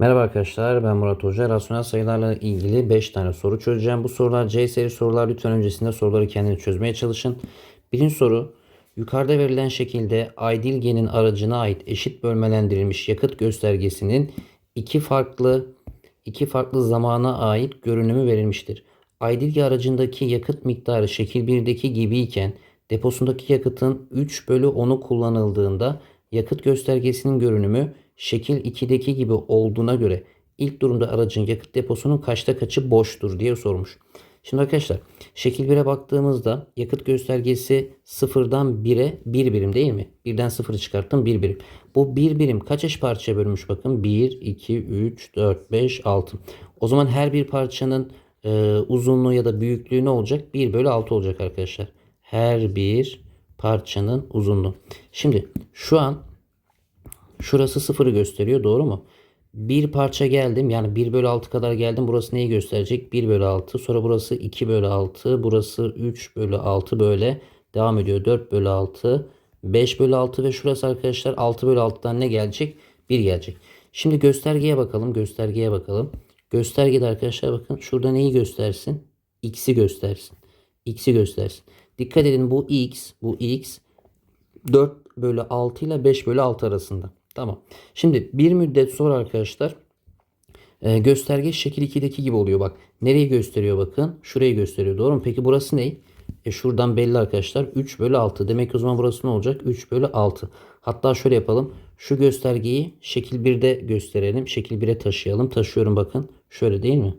Merhaba arkadaşlar ben Murat Hoca. Rasyonel sayılarla ilgili 5 tane soru çözeceğim. Bu sorular C seri sorular. Lütfen öncesinde soruları kendiniz çözmeye çalışın. Birinci soru. Yukarıda verilen şekilde Aydilge'nin aracına ait eşit bölmelendirilmiş yakıt göstergesinin iki farklı iki farklı zamana ait görünümü verilmiştir. Aydilge aracındaki yakıt miktarı şekil 1'deki gibiyken deposundaki yakıtın 3 bölü 10'u kullanıldığında yakıt göstergesinin görünümü şekil 2'deki gibi olduğuna göre ilk durumda aracın yakıt deposunun kaçta kaçı boştur diye sormuş. Şimdi arkadaşlar şekil 1'e baktığımızda yakıt göstergesi 0'dan 1'e 1 birim değil mi? 1'den 0'ı çıkarttım 1 birim. Bu 1 birim kaç eş parçaya bölünmüş bakın? 1, 2, 3, 4, 5, 6. O zaman her bir parçanın e, uzunluğu ya da büyüklüğü ne olacak? 1 bölü 6 olacak arkadaşlar. Her bir parçanın uzunluğu. Şimdi şu an Şurası sıfırı gösteriyor doğru mu? Bir parça geldim yani 1 bölü 6 kadar geldim. Burası neyi gösterecek? 1 bölü 6. Sonra burası 2 bölü 6. Burası 3 bölü 6 böyle devam ediyor. 4 bölü 6. 5 bölü 6 ve şurası arkadaşlar 6 bölü 6'dan ne gelecek? 1 gelecek. Şimdi göstergeye bakalım. Göstergeye bakalım. Göstergede arkadaşlar bakın şurada neyi göstersin? X'i göstersin. X'i göstersin. Dikkat edin bu X, bu X 4 bölü 6 ile 5 bölü 6 arasında. Tamam. Şimdi bir müddet sonra arkadaşlar e, gösterge şekil 2'deki gibi oluyor. Bak nereyi gösteriyor bakın. Şurayı gösteriyor. Doğru mu? Peki burası ne? E şuradan belli arkadaşlar. 3 bölü 6. Demek o zaman burası ne olacak? 3 bölü 6. Hatta şöyle yapalım. Şu göstergeyi şekil 1'de gösterelim. Şekil 1'e taşıyalım. Taşıyorum bakın. Şöyle değil mi?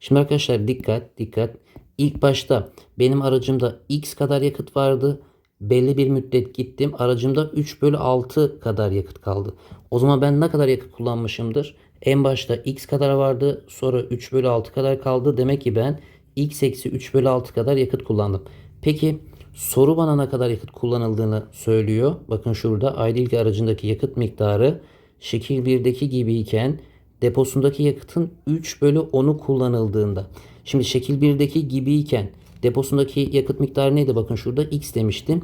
Şimdi arkadaşlar dikkat dikkat. İlk başta benim aracımda x kadar yakıt vardı belli bir müddet gittim. Aracımda 3 bölü 6 kadar yakıt kaldı. O zaman ben ne kadar yakıt kullanmışımdır? En başta x kadar vardı. Sonra 3 bölü 6 kadar kaldı. Demek ki ben x eksi 3 bölü 6 kadar yakıt kullandım. Peki soru bana ne kadar yakıt kullanıldığını söylüyor. Bakın şurada Aydilge aracındaki yakıt miktarı şekil 1'deki gibiyken deposundaki yakıtın 3 bölü 10'u kullanıldığında. Şimdi şekil 1'deki gibiyken Deposundaki yakıt miktarı neydi? Bakın şurada x demiştim.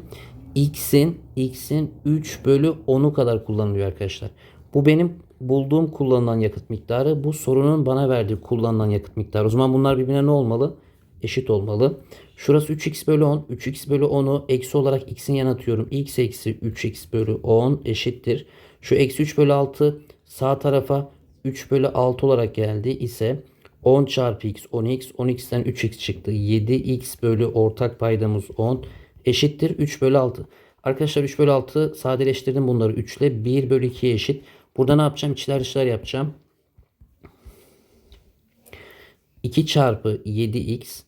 X'in X'in 3 bölü 10'u kadar kullanılıyor arkadaşlar. Bu benim bulduğum kullanılan yakıt miktarı. Bu sorunun bana verdiği kullanılan yakıt miktarı. O zaman bunlar birbirine ne olmalı? Eşit olmalı. Şurası 3x bölü 10. 3x bölü 10'u eksi olarak x'in yanına atıyorum. x eksi 3x bölü 10 eşittir. Şu eksi 3 bölü 6 sağ tarafa 3 bölü 6 olarak geldi ise 10 çarpı x 10x 10x'ten 3x çıktı. 7x bölü ortak paydamız 10 eşittir 3 bölü 6. Arkadaşlar 3 bölü 6 sadeleştirdim bunları 3 ile 1 bölü 2'ye eşit. Burada ne yapacağım? İçler dışlar yapacağım. 2 çarpı 7x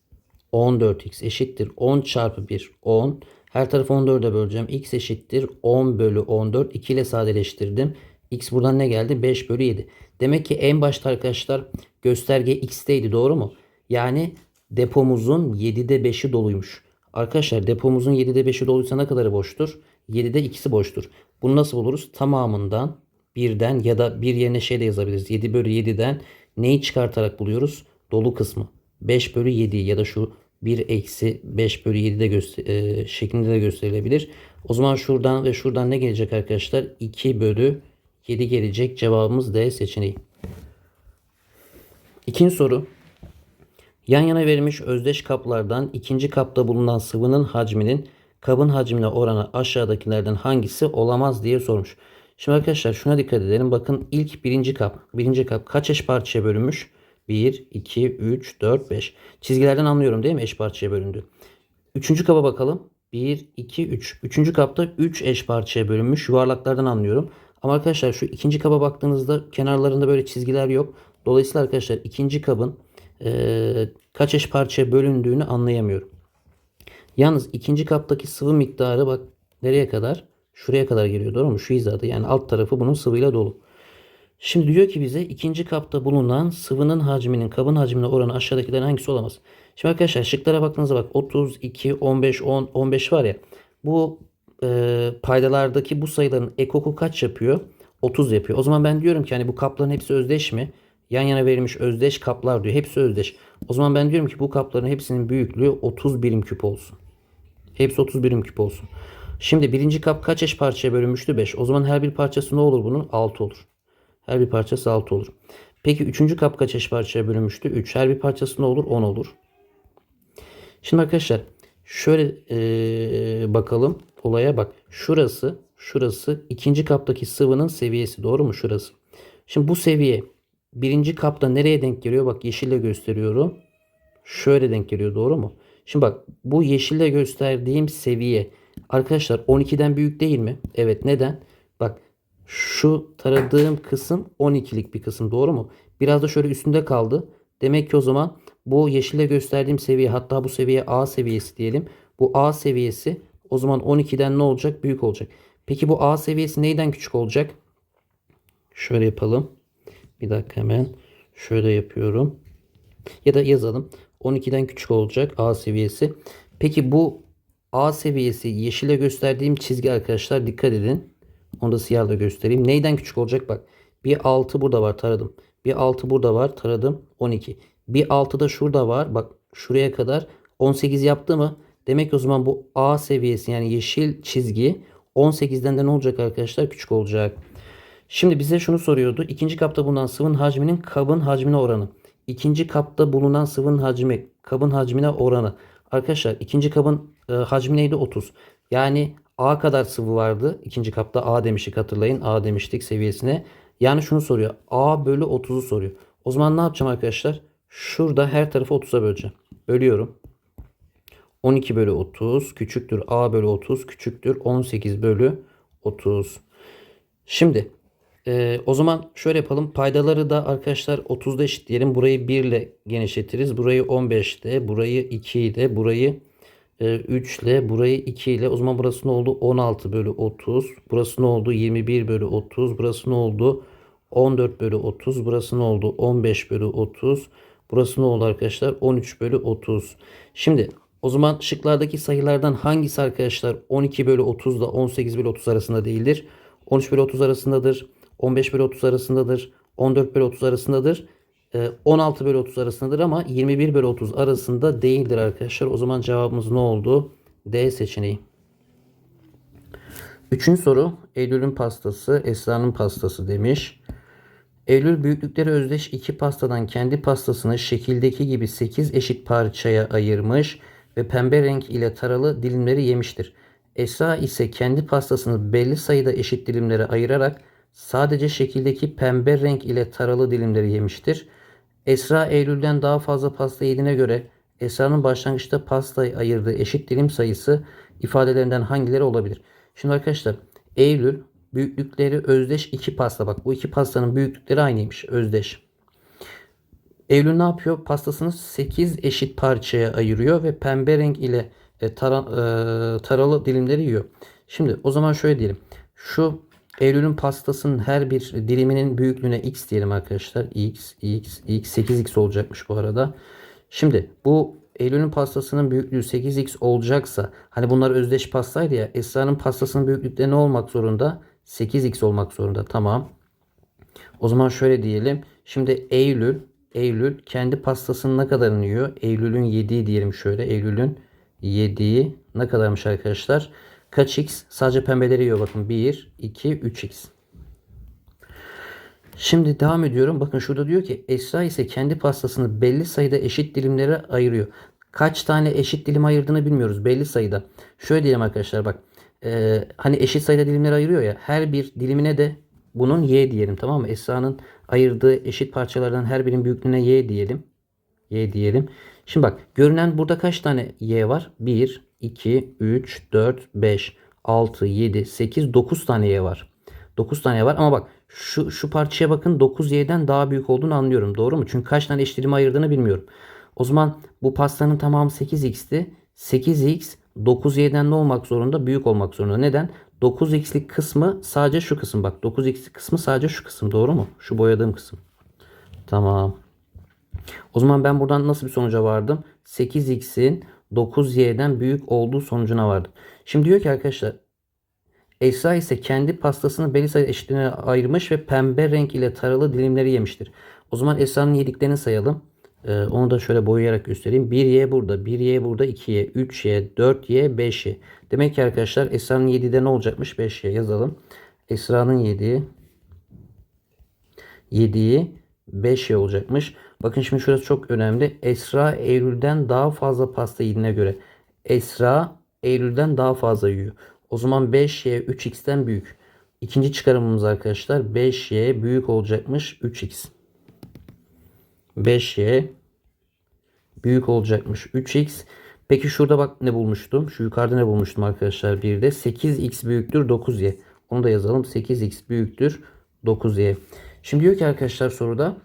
14x eşittir 10 çarpı 1 10. Her tarafı 14'e böleceğim. x eşittir 10 bölü 14. 2 ile sadeleştirdim. x buradan ne geldi? 5 bölü 7. Demek ki en başta arkadaşlar gösterge x'teydi doğru mu? Yani depomuzun 7'de 5'i doluymuş. Arkadaşlar depomuzun 7'de 5'i doluysa ne kadarı boştur? 7'de 2'si boştur. Bunu nasıl buluruz? Tamamından birden ya da bir yerine şey de yazabiliriz. 7 bölü 7'den neyi çıkartarak buluyoruz? Dolu kısmı. 5 bölü 7 ya da şu 1 eksi 5 bölü 7 de göster e, şeklinde de gösterilebilir. O zaman şuradan ve şuradan ne gelecek arkadaşlar? 2 bölü 7 gelecek. Cevabımız D seçeneği. İkinci soru. Yan yana verilmiş özdeş kaplardan ikinci kapta bulunan sıvının hacminin kabın hacmine oranı aşağıdakilerden hangisi olamaz diye sormuş. Şimdi arkadaşlar şuna dikkat edelim. Bakın ilk birinci kap. Birinci kap kaç eş parçaya bölünmüş? 1, 2, 3, 4, 5. Çizgilerden anlıyorum değil mi eş parçaya bölündü. Üçüncü kaba bakalım. 1, 2, 3. Üçüncü kapta 3 eş parçaya bölünmüş. Yuvarlaklardan anlıyorum. Ama arkadaşlar şu ikinci kaba baktığınızda kenarlarında böyle çizgiler yok. Dolayısıyla arkadaşlar ikinci kabın e, kaç eş parçaya bölündüğünü anlayamıyorum. Yalnız ikinci kaptaki sıvı miktarı bak nereye kadar? Şuraya kadar geliyor doğru mu? Şu hizada yani alt tarafı bunun sıvıyla dolu. Şimdi diyor ki bize ikinci kapta bulunan sıvının hacminin kabın hacmine oranı aşağıdakilerin hangisi olamaz? Şimdi arkadaşlar şıklara baktığınızda bak 32, 15, 10, 15 var ya. Bu e, paydalardaki bu sayıların ekoku kaç yapıyor? 30 yapıyor. O zaman ben diyorum ki hani bu kapların hepsi özdeş mi? Yan yana verilmiş özdeş kaplar diyor. Hepsi özdeş. O zaman ben diyorum ki bu kapların hepsinin büyüklüğü 30 birim küp olsun. Hepsi 30 birim küp olsun. Şimdi birinci kap kaç eş parçaya bölünmüştü? 5. O zaman her bir parçası ne olur bunun? 6 olur. Her bir parçası 6 olur. Peki üçüncü kap kaç eş parçaya bölünmüştü? 3. Her bir parçası ne olur? 10 olur. Şimdi arkadaşlar şöyle eee, bakalım olaya bak. Şurası şurası ikinci kaptaki sıvının seviyesi doğru mu şurası? Şimdi bu seviye birinci kapta nereye denk geliyor? Bak yeşille gösteriyorum. Şöyle denk geliyor doğru mu? Şimdi bak bu yeşille gösterdiğim seviye arkadaşlar 12'den büyük değil mi? Evet neden? Bak şu taradığım kısım 12'lik bir kısım doğru mu? Biraz da şöyle üstünde kaldı. Demek ki o zaman bu yeşille gösterdiğim seviye hatta bu seviye A seviyesi diyelim. Bu A seviyesi o zaman 12'den ne olacak? Büyük olacak. Peki bu A seviyesi neyden küçük olacak? Şöyle yapalım. Bir dakika hemen. Şöyle yapıyorum. Ya da yazalım. 12'den küçük olacak A seviyesi. Peki bu A seviyesi yeşile gösterdiğim çizgi arkadaşlar dikkat edin. Onu da siyahla göstereyim. Neyden küçük olacak bak. Bir 6 burada var taradım. Bir 6 burada var taradım 12. Bir 6 da şurada var. Bak şuraya kadar 18 yaptı mı? Demek ki o zaman bu A seviyesi yani yeşil çizgi 18'den de ne olacak arkadaşlar? Küçük olacak. Şimdi bize şunu soruyordu. İkinci kapta bulunan sıvının hacminin kabın hacmine oranı. İkinci kapta bulunan sıvının hacmi kabın hacmine oranı. Arkadaşlar ikinci kabın e, hacmi neydi? 30. Yani A kadar sıvı vardı. İkinci kapta A demiştik hatırlayın. A demiştik seviyesine. Yani şunu soruyor. A bölü 30'u soruyor. O zaman ne yapacağım arkadaşlar? Şurada her tarafı 30'a böleceğim. Bölüyorum. 12 bölü 30 küçüktür A bölü 30 küçüktür 18 bölü 30. Şimdi e, o zaman şöyle yapalım. Paydaları da arkadaşlar 30'da eşitleyelim. Burayı 1 ile genişletiriz. Burayı 15'te, burayı 2 ile, burayı e, 3 ile, burayı 2 ile. O zaman burası ne oldu? 16 bölü 30. Burası ne oldu? 21 bölü 30. Burası ne oldu? 14 bölü 30. Burası ne oldu? 15 bölü 30. Burası ne oldu arkadaşlar? 13 bölü 30. Şimdi o zaman şıklardaki sayılardan hangisi arkadaşlar 12 bölü 30 ile 18 bölü 30 arasında değildir? 13 bölü 30 arasındadır. 15 bölü 30 arasındadır. 14 bölü 30 arasındadır. Ee, 16 bölü 30 arasındadır ama 21 bölü 30 arasında değildir arkadaşlar. O zaman cevabımız ne oldu? D seçeneği. Üçüncü soru. Eylül'ün pastası, Esra'nın pastası demiş. Eylül büyüklükleri özdeş iki pastadan kendi pastasını şekildeki gibi 8 eşit parçaya ayırmış ve pembe renk ile taralı dilimleri yemiştir. Esra ise kendi pastasını belli sayıda eşit dilimlere ayırarak sadece şekildeki pembe renk ile taralı dilimleri yemiştir. Esra Eylül'den daha fazla pasta yediğine göre Esra'nın başlangıçta pastayı ayırdığı eşit dilim sayısı ifadelerinden hangileri olabilir? Şimdi arkadaşlar Eylül büyüklükleri özdeş iki pasta. Bak bu iki pastanın büyüklükleri aynıymış. Özdeş. Eylül ne yapıyor? Pastasını 8 eşit parçaya ayırıyor ve pembe renk ile e, tara, e, taralı dilimleri yiyor. Şimdi o zaman şöyle diyelim. Şu Eylül'ün pastasının her bir diliminin büyüklüğüne x diyelim arkadaşlar. x, x, x 8x olacakmış bu arada. Şimdi bu Eylül'ün pastasının büyüklüğü 8x olacaksa hani bunlar özdeş pastaydı ya Esra'nın pastasının büyüklükleri ne olmak zorunda? 8x olmak zorunda. Tamam. O zaman şöyle diyelim. Şimdi Eylül Eylül kendi pastasının ne kadarını yiyor? Eylül'ün yediği diyelim şöyle. Eylül'ün yediği ne kadarmış arkadaşlar? Kaç x? Sadece pembeleri yiyor bakın. 1, 2, 3x. Şimdi devam ediyorum. Bakın şurada diyor ki Esra ise kendi pastasını belli sayıda eşit dilimlere ayırıyor. Kaç tane eşit dilim ayırdığını bilmiyoruz. Belli sayıda. Şöyle diyelim arkadaşlar bak. Ee, hani eşit sayıda dilimlere ayırıyor ya. Her bir dilimine de bunun y diyelim tamam mı? Esra'nın ayırdığı eşit parçalardan her birinin büyüklüğüne y diyelim. Y diyelim. Şimdi bak görünen burada kaç tane y var? 1, 2, 3, 4, 5, 6, 7, 8, 9 tane y var. 9 tane var ama bak şu, şu parçaya bakın 9y'den daha büyük olduğunu anlıyorum. Doğru mu? Çünkü kaç tane eşit dilime ayırdığını bilmiyorum. O zaman bu pastanın tamamı 8x'ti. 8x 9y'den ne olmak zorunda? Büyük olmak zorunda. Neden? 9x'lik kısmı sadece şu kısım. Bak 9x'lik kısmı sadece şu kısım. Doğru mu? Şu boyadığım kısım. Tamam. O zaman ben buradan nasıl bir sonuca vardım? 8x'in 9y'den büyük olduğu sonucuna vardım. Şimdi diyor ki arkadaşlar Esra ise kendi pastasını belli sayı eşitliğine ayırmış ve pembe renk ile taralı dilimleri yemiştir. O zaman Esra'nın yediklerini sayalım. Ee, onu da şöyle boyayarak göstereyim. 1y burada, 1y burada, 2y, 3y, 4y, 5y. Demek ki arkadaşlar Esra'nın yediği de ne olacakmış? 5y yazalım. Esra'nın yediği 7'yi 5y olacakmış. Bakın şimdi şurası çok önemli. Esra Eylül'den daha fazla pasta yediğine göre Esra Eylül'den daha fazla yiyor. O zaman 5y 3x'ten büyük. İkinci çıkarımımız arkadaşlar 5y büyük olacakmış 3x. 5y büyük olacakmış 3x. Peki şurada bak ne bulmuştum? Şu yukarıda ne bulmuştum arkadaşlar? Bir de 8x büyüktür 9y. Onu da yazalım. 8x büyüktür 9y. Şimdi diyor ki arkadaşlar soruda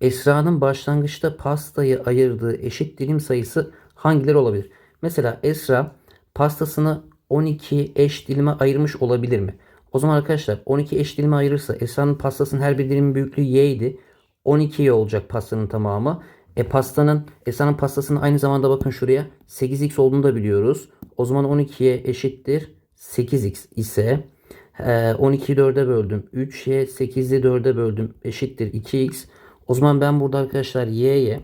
Esra'nın başlangıçta pastayı ayırdığı eşit dilim sayısı hangileri olabilir? Mesela Esra pastasını 12 eş dilime ayırmış olabilir mi? O zaman arkadaşlar 12 eş dilime ayırırsa Esra'nın pastasının her bir dilimin büyüklüğü y idi. 12 olacak pastanın tamamı. E pastanın Esra'nın pastasının aynı zamanda bakın şuraya 8x olduğunu da biliyoruz. O zaman 12'ye eşittir 8x ise e, 12'yi 4'e böldüm. 3y 8'i 4'e böldüm eşittir 2x. O zaman ben burada arkadaşlar y'ye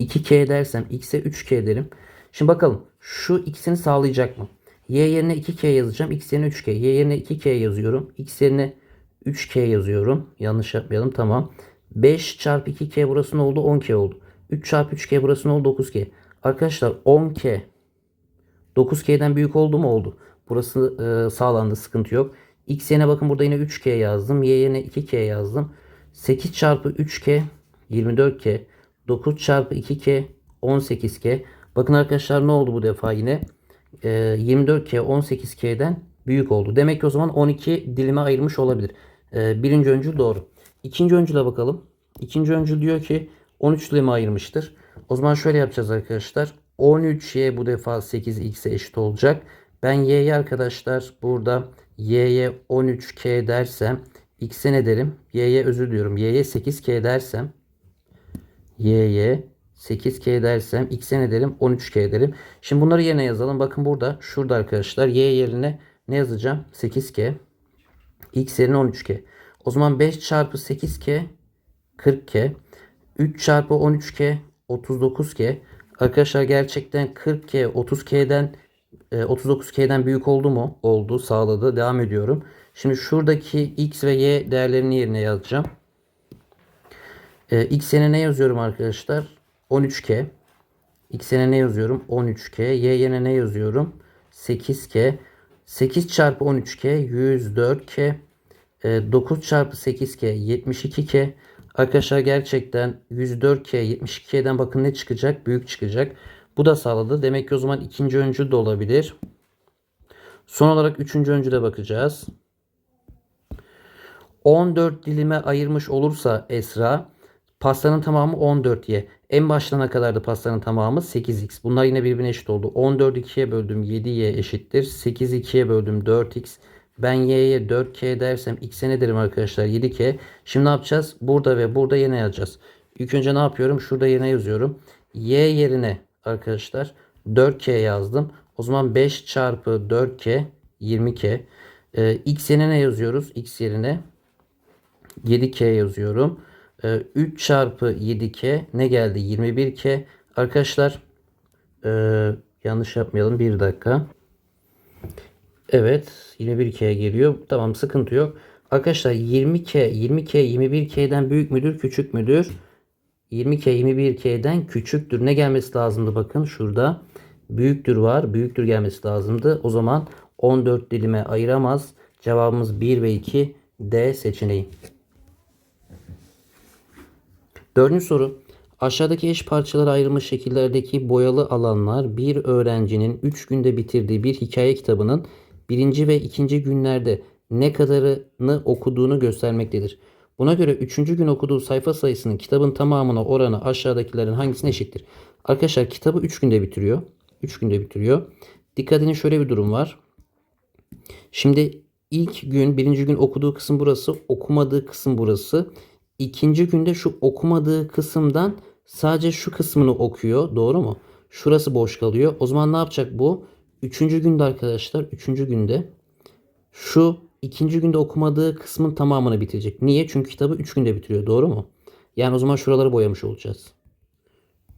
2k dersem x'e 3k derim. Şimdi bakalım şu ikisini sağlayacak mı? Y yerine 2k yazacağım. X yerine 3k. Y yerine 2k yazıyorum. X yerine 3k yazıyorum. Yanlış yapmayalım. Tamam. 5 çarpı 2k burası ne oldu? 10k oldu. 3 çarpı 3k burası ne oldu? 9k. Arkadaşlar 10k 9k'den büyük oldu mu? Oldu. Burası e, sağlandı. Sıkıntı yok. X yerine bakın burada yine 3k yazdım. Y yerine 2k yazdım. 8 çarpı 3k 24k. 9 çarpı 2k 18k. Bakın arkadaşlar ne oldu bu defa yine? Ee, 24k 18k'den büyük oldu. Demek ki o zaman 12 dilime ayırmış olabilir. Ee, birinci öncül doğru. İkinci öncüle bakalım. İkinci öncül diyor ki 13 dilime ayırmıştır. O zaman şöyle yapacağız arkadaşlar. 13y bu defa 8x'e eşit olacak. Ben y'ye arkadaşlar burada y'ye 13k dersem x'e ne derim? y'ye özür diliyorum. y'ye 8k dersem y'ye 8k dersem x'e ne derim? 13k derim. Şimdi bunları yerine yazalım. Bakın burada şurada arkadaşlar y yerine ne yazacağım? 8k. X yerine 13k. O zaman 5 çarpı 8k 40k. 3 çarpı 13k 39k. Arkadaşlar gerçekten 40k 30k'den 39k'den büyük oldu mu? Oldu. Sağladı. Devam ediyorum. Şimdi şuradaki x ve y değerlerini yerine yazacağım. Ee, x'e ne yazıyorum arkadaşlar? 13k. X'e ne yazıyorum? 13k. Y yerine ne yazıyorum? 8k. 8 çarpı 13k 104k. E, 9 çarpı 8k 72k. Arkadaşlar gerçekten 104k 72k'den bakın ne çıkacak? Büyük çıkacak. Bu da sağladı. Demek ki o zaman ikinci öncül de olabilir. Son olarak üçüncü öncüle bakacağız. 14 dilime ayırmış olursa Esra pastanın tamamı 14y. En başlarına kadar da pastanın tamamı 8x. Bunlar yine birbirine eşit oldu. 14 2'ye böldüm 7y eşittir. 8 2'ye böldüm 4x. Ben y'ye 4k dersem x'e ne derim arkadaşlar? 7k. Şimdi ne yapacağız? Burada ve burada yine yazacağız. İlk önce ne yapıyorum? Şurada yine yazıyorum. y yerine arkadaşlar 4k yazdım. O zaman 5 çarpı 4k 20k. Ee, x yerine ne yazıyoruz? x yerine 7k yazıyorum. 3 çarpı 7k ne geldi? 21k. Arkadaşlar e, yanlış yapmayalım. Bir dakika. Evet. 21k geliyor. Tamam sıkıntı yok. Arkadaşlar 20k 20k 21k'den büyük müdür küçük müdür? 20k 21k'den küçüktür. Ne gelmesi lazımdı bakın şurada. Büyüktür var. Büyüktür gelmesi lazımdı. O zaman 14 dilime ayıramaz. Cevabımız 1 ve 2 D seçeneği. Dördüncü soru. Aşağıdaki eş parçalara ayrılmış şekillerdeki boyalı alanlar bir öğrencinin 3 günde bitirdiği bir hikaye kitabının birinci ve ikinci günlerde ne kadarını okuduğunu göstermektedir. Buna göre 3. gün okuduğu sayfa sayısının kitabın tamamına oranı aşağıdakilerin hangisine eşittir? Arkadaşlar kitabı 3 günde bitiriyor. 3 günde bitiriyor. Dikkat edin şöyle bir durum var. Şimdi ilk gün, birinci gün okuduğu kısım burası, okumadığı kısım burası. İkinci günde şu okumadığı kısımdan sadece şu kısmını okuyor. Doğru mu? Şurası boş kalıyor. O zaman ne yapacak bu? Üçüncü günde arkadaşlar. Üçüncü günde şu ikinci günde okumadığı kısmın tamamını bitirecek. Niye? Çünkü kitabı üç günde bitiriyor. Doğru mu? Yani o zaman şuraları boyamış olacağız.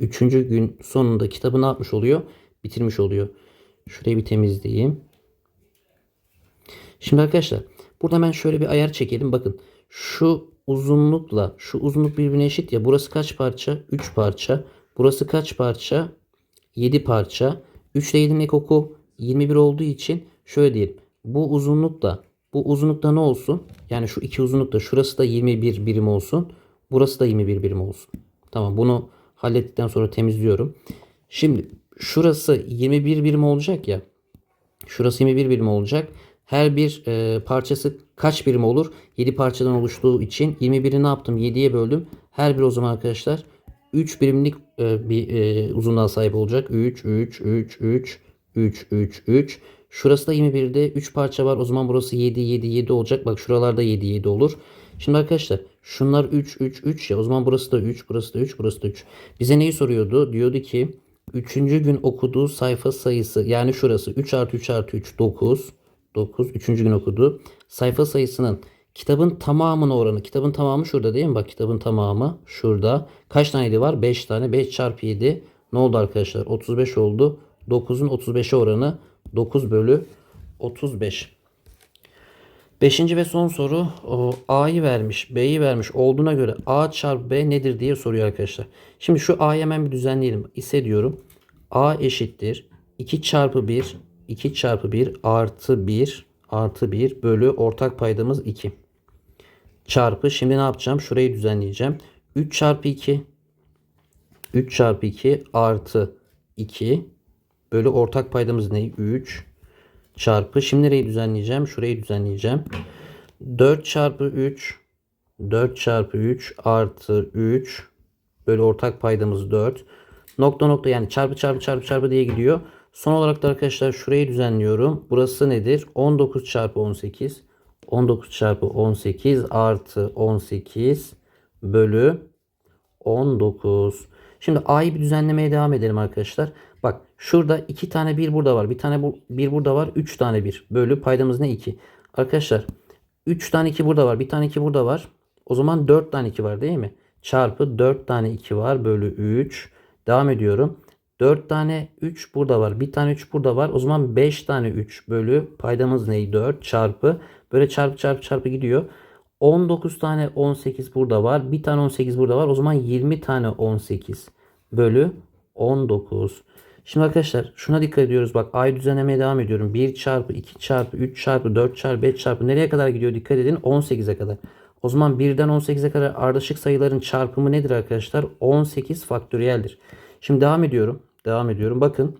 Üçüncü gün sonunda kitabı ne yapmış oluyor? Bitirmiş oluyor. Şurayı bir temizleyeyim. Şimdi arkadaşlar Burada hemen şöyle bir ayar çekelim. Bakın şu uzunlukla şu uzunluk birbirine eşit ya. Burası kaç parça? 3 parça. Burası kaç parça? 7 parça. 3 ile 7'nin ekoku 21 olduğu için şöyle diyelim. Bu uzunlukla bu uzunlukta ne olsun? Yani şu iki uzunlukta şurası da 21 birim olsun. Burası da 21 birim olsun. Tamam bunu hallettikten sonra temizliyorum. Şimdi şurası 21 birim olacak ya. Şurası 21 birim olacak. Her bir e, parçası kaç birim olur? 7 parçadan oluştuğu için 21'i ne yaptım? 7'ye böldüm. Her bir o zaman arkadaşlar 3 birimlik e, bir e, uzunluğa sahip olacak. 3, 3, 3, 3, 3, 3, 3. Şurası da 21'de 3 parça var. O zaman burası 7, 7, 7 olacak. Bak şuralarda 7, 7 olur. Şimdi arkadaşlar şunlar 3, 3, 3 ya. O zaman burası da 3, burası da 3, burası da 3. Bize neyi soruyordu? Diyordu ki 3. gün okuduğu sayfa sayısı yani şurası 3 artı 3 artı 3 9. 9. 3. gün okudu. Sayfa sayısının kitabın tamamına oranı. Kitabın tamamı şurada değil mi? Bak kitabın tamamı şurada. Kaç taneydi var? 5 tane. 5 çarpı 7 ne oldu arkadaşlar? 35 oldu. 9'un 35'e oranı 9 bölü 35. Beşinci ve son soru A'yı vermiş, B'yi vermiş olduğuna göre A çarpı B nedir diye soruyor arkadaşlar. Şimdi şu A'yı hemen bir düzenleyelim. İse diyorum A eşittir 2 çarpı 1 2 çarpı 1 artı 1 artı 1 bölü ortak paydamız 2. Çarpı şimdi ne yapacağım? Şurayı düzenleyeceğim. 3 çarpı 2 3 çarpı 2 artı 2 bölü ortak paydamız ne? 3 çarpı. Şimdi nereyi düzenleyeceğim? Şurayı düzenleyeceğim. 4 çarpı 3 4 çarpı 3 artı 3 bölü ortak paydamız 4. Nokta nokta yani çarpı çarpı çarpı çarpı diye gidiyor. Son olarak da arkadaşlar şurayı düzenliyorum. Burası nedir? 19 çarpı 18. 19 çarpı 18 artı 18 bölü 19. Şimdi A'yı bir düzenlemeye devam edelim arkadaşlar. Bak şurada iki tane bir burada var. Bir tane bu, bir burada var. Üç tane bir. Bölü paydamız ne? 2. Arkadaşlar 3 tane 2 burada var. Bir tane 2 burada var. O zaman 4 tane 2 var değil mi? Çarpı 4 tane 2 var. Bölü 3. Devam ediyorum. 4 tane 3 burada var. Bir tane 3 burada var. O zaman 5 tane 3 bölü paydamız ne? 4 çarpı. Böyle çarpı çarpı çarpı gidiyor. 19 tane 18 burada var. Bir tane 18 burada var. O zaman 20 tane 18 bölü 19. Şimdi arkadaşlar şuna dikkat ediyoruz. Bak ay düzenlemeye devam ediyorum. 1 çarpı 2 çarpı 3 çarpı 4 çarpı 5 çarpı nereye kadar gidiyor dikkat edin. 18'e kadar. O zaman 1'den 18'e kadar ardışık sayıların çarpımı nedir arkadaşlar? 18 faktöriyeldir. Şimdi devam ediyorum. Devam ediyorum. Bakın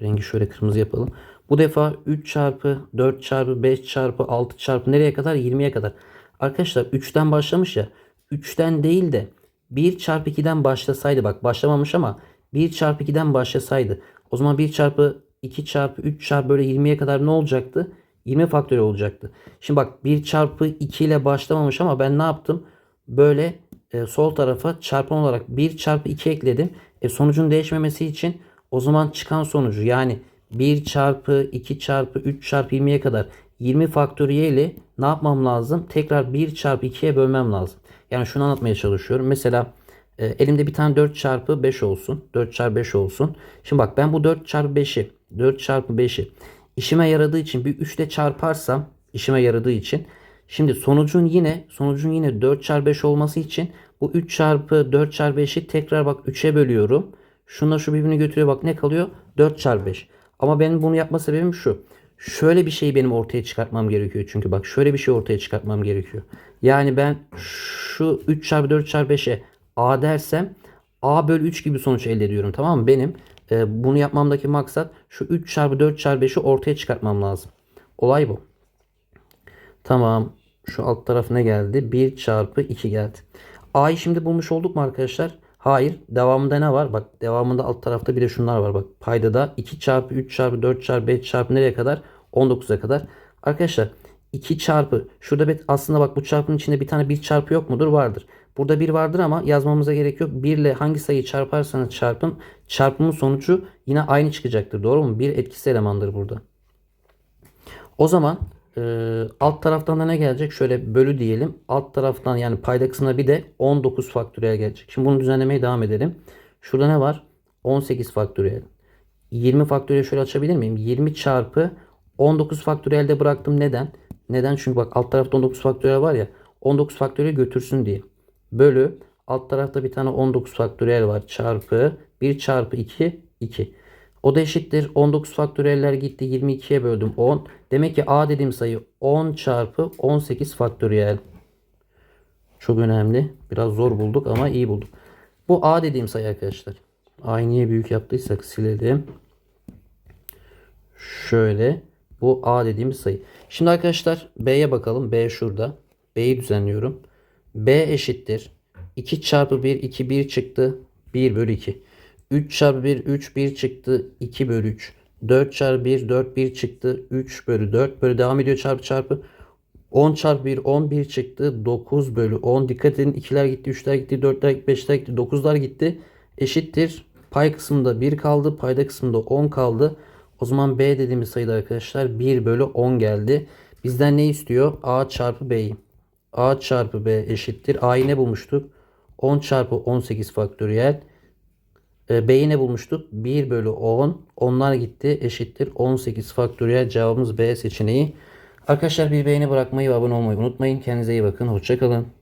rengi şöyle kırmızı yapalım. Bu defa 3 çarpı 4 çarpı 5 çarpı 6 çarpı nereye kadar? 20'ye kadar. Arkadaşlar 3'ten başlamış ya. 3'ten değil de 1 çarpı 2'den başlasaydı bak başlamamış ama 1 çarpı 2'den başlasaydı. O zaman 1 çarpı 2 çarpı 3 çarpı böyle 20'ye kadar ne olacaktı? 20 faktörü olacaktı. Şimdi bak 1 çarpı 2 ile başlamamış ama ben ne yaptım? Böyle e, sol tarafa çarpan olarak 1 çarpı 2 ekledim. E, sonucun değişmemesi için o zaman çıkan sonucu yani 1 çarpı 2 çarpı 3 çarpı 20'ye kadar 20 faktöriyeli ne yapmam lazım? Tekrar 1 çarpı 2'ye bölmem lazım. Yani şunu anlatmaya çalışıyorum. Mesela e, elimde bir tane 4 çarpı 5 olsun. 4 çarpı 5 olsun. Şimdi bak ben bu 4 çarpı 5'i 4 çarpı 5'i işime yaradığı için bir 3 ile çarparsam işime yaradığı için şimdi sonucun yine sonucun yine 4 çarpı 5 olması için bu 3 çarpı 4 çarpı 5'i tekrar bak 3'e bölüyorum. Şunla şu birbirini götürüyor bak ne kalıyor? 4 çarpı 5. Ama benim bunu yapma sebebim şu. Şöyle bir şeyi benim ortaya çıkartmam gerekiyor. Çünkü bak şöyle bir şey ortaya çıkartmam gerekiyor. Yani ben şu 3 çarpı 4 çarpı 5'e A dersem A bölü 3 gibi sonuç elde ediyorum. Tamam mı? Benim e, bunu yapmamdaki maksat şu 3 çarpı 4 çarpı 5'i ortaya çıkartmam lazım. Olay bu. Tamam. Şu alt taraf ne geldi? 1 çarpı 2 geldi. A'yı şimdi bulmuş olduk mu arkadaşlar? Hayır. Devamında ne var? Bak devamında alt tarafta bir de şunlar var. Bak paydada 2 çarpı 3 çarpı 4 çarpı 5 çarpı nereye kadar? 19'a kadar. Arkadaşlar 2 çarpı şurada bir aslında bak bu çarpının içinde bir tane 1 çarpı yok mudur? Vardır. Burada 1 vardır ama yazmamıza gerek yok. 1 ile hangi sayıyı çarparsanız çarpın çarpımın sonucu yine aynı çıkacaktır. Doğru mu? 1 etkisiz elemandır burada. O zaman e, alt taraftan da ne gelecek? Şöyle bölü diyelim. Alt taraftan yani payda kısmına bir de 19 faktöriyel gelecek. Şimdi bunu düzenlemeye devam edelim. Şurada ne var? 18 faktöriyel. 20 faktöriyel şöyle açabilir miyim? 20 çarpı 19 faktöriyelde bıraktım. Neden? Neden? Çünkü bak alt tarafta 19 faktöriyel var ya. 19 faktöriyel götürsün diye. Bölü alt tarafta bir tane 19 faktöriyel var. Çarpı 1 çarpı 2 2. O da eşittir. 19 faktöriyeller gitti. 22'ye böldüm 10. Demek ki A dediğim sayı 10 çarpı 18 faktöriyel. Çok önemli. Biraz zor bulduk ama iyi bulduk. Bu A dediğim sayı arkadaşlar. A'yı niye büyük yaptıysak silelim. Şöyle. Bu A dediğimiz sayı. Şimdi arkadaşlar B'ye bakalım. B şurada. B'yi düzenliyorum. B eşittir. 2 çarpı 1 2 1 çıktı. 1 bölü 2. 3 çarpı 1 3 1 çıktı. 2 bölü 3. 4 çarpı 1 4 1 çıktı. 3 bölü 4 böyle devam ediyor çarpı çarpı. 10 çarpı 1 11 çıktı. 9 bölü 10. Dikkat edin 2'ler gitti 3'ler gitti 4'ler gitti 5'ler gitti 9'lar gitti. Eşittir. Pay kısmında 1 kaldı. Payda kısmında 10 kaldı. O zaman B dediğimiz sayıda arkadaşlar 1 bölü 10 geldi. Bizden ne istiyor? A çarpı B'yi. A çarpı B eşittir. A'yı ne bulmuştuk? 10 çarpı 18 faktöriyel. E, B'yi ne bulmuştuk? 1 bölü 10. Onlar gitti. Eşittir 18 faktöriyel. Cevabımız B seçeneği. Arkadaşlar bir beğeni bırakmayı ve abone olmayı unutmayın. Kendinize iyi bakın. Hoşçakalın.